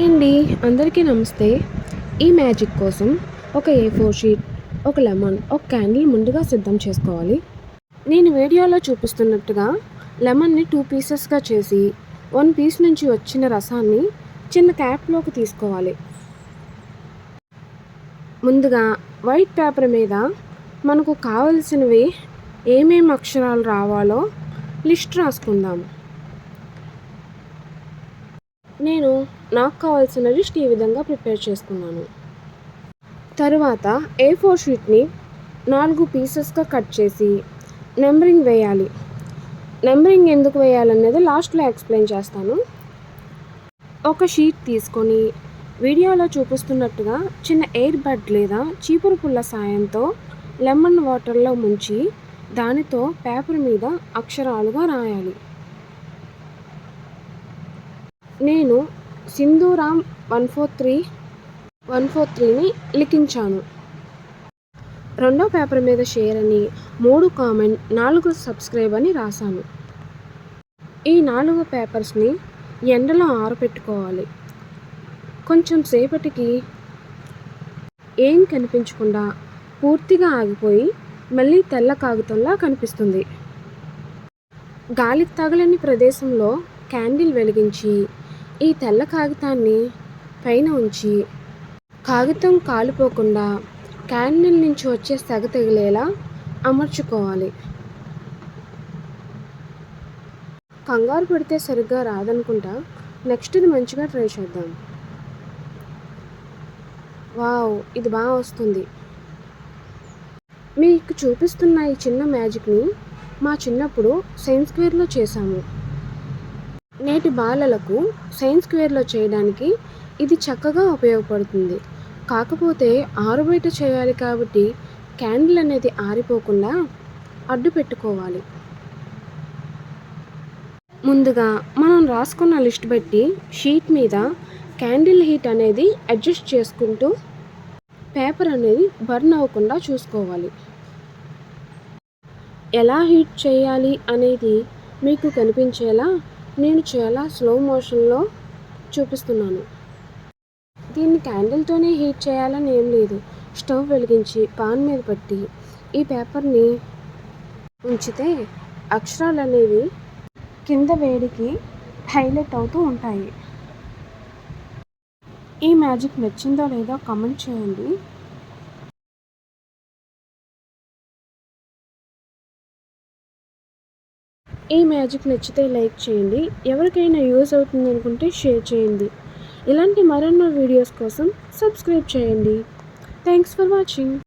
Hi అండి. అందరికీ నమస్తే. ఈ మ్యాజిక్ కోసం ఒక ఏ ఫోర్ షీట్ ఒక లెమన్ ఒక క్యాండిల్ ముందుగా సిద్ధం చేసుకోవాలి. నేను వీడియోలో చూపిస్తున్నట్టుగా లెమన్ని టూ పీసెస్గా చేసి వన్ పీస్ నుంచి వచ్చిన రసాన్ని చిన్న క్యాప్లోకి తీసుకోవాలి. ముందుగా వైట్ పేపర్ మీద మనకు కావలసినవి ఏమేమి అక్షరాలు రావాలో లిస్ట్ రాసుకుందాం. నేను నాకు కావాల్సిన లిస్ట్ ఈ విధంగా ప్రిపేర్ చేసుకున్నాను. తరువాత ఏ ఫోర్ షీట్ని నాలుగు పీసెస్గా కట్ చేసి నెంబరింగ్ వేయాలి. నెంబరింగ్ ఎందుకు వేయాలనేది లాస్ట్లో ఎక్స్ప్లెయిన్ చేస్తాను. ఒక షీట్ తీసుకొని వీడియోలో చూపిస్తున్నట్టుగా చిన్న ఎయిర్ బడ్ లేదా చీపురు పుల్ల సాయంతో లెమన్ వాటర్లో ముంచి దానితో పేపర్ మీద అక్షరాలుగా రాయాలి. నేను సింధూరామ్ one four three one four త్రీని లిఖించాను. రెండో పేపర్ మీద షేర్ అని మూడు కామెంట్ నాలుగు సబ్స్క్రైబ్ అని రాశాను. ఈ నాలుగు పేపర్స్ని ఎండలో ఆరబెట్టుకోవాలి కొంచెం సేపటికి ఏం కనిపించకుండా పూర్తిగా ఆగిపోయి మళ్ళీ తెల్ల కాగితంలా కనిపిస్తుంది. గాలి తగలని ప్రదేశంలో క్యాండిల్ వెలిగించి ఈ తెల్ల కాగితాన్ని పైన ఉంచి కాగితం కాలిపోకుండా క్యాండిల్ నుంచి వచ్చే సెగ తగిలేలా అమర్చుకోవాలి. కంగారు పడితే సరిగ్గా రాదనుకుంటా నెక్స్ట్ ఇది మంచిగా ట్రై చేద్దాం. వావ్ ఇది బాగా వస్తుంది. మీకు చూపిస్తున్న ఈ చిన్న మ్యాజిక్ని మా చిన్నప్పుడు సైన్స్ క్వేర్లో చేశాము. నేటి బాలలకు సైన్స్ స్క్వేర్లో చేయడానికి ఇది చక్కగా ఉపయోగపడుతుంది. కాకపోతే ఆరుబయట చేయాలి కాబట్టి క్యాండిల్ అనేది ఆరిపోకుండా అడ్డు పెట్టుకోవాలి. ముందుగా మనం రాసుకున్న లిస్ట్ బట్టి షీట్ మీద క్యాండిల్ హీట్ అనేది అడ్జస్ట్ చేసుకుంటూ పేపర్ అనేది బర్న్ అవ్వకుండా చూసుకోవాలి. ఎలా హీట్ చేయాలి అనేది మీకు కనిపించేలా నేను చాలా స్లో మోషన్లో చూపిస్తున్నాను. దీన్ని క్యాండిల్తోనే హీట్ చేయాలని ఏం లేదు. స్టవ్ వెలిగించి పాన్ మీద పట్టి ఈ పేపర్ని ఉంచితే అక్షరాలు అనేవి కింద వేడికి హైలైట్ అవుతూ ఉంటాయి. ఈ మ్యాజిక్ నచ్చిందో లేదో కమెంట్ చేయండి. ఈ మ్యాజిక్ నచ్చితే లైక్ చేయండి. ఎవరికైనా యూజ్ అవుతుంది అనుకుంటే షేర్ చేయండి. ఇలాంటి మరెన్నో వీడియోస్ కోసం సబ్స్క్రైబ్ చేయండి. Thanks for watching.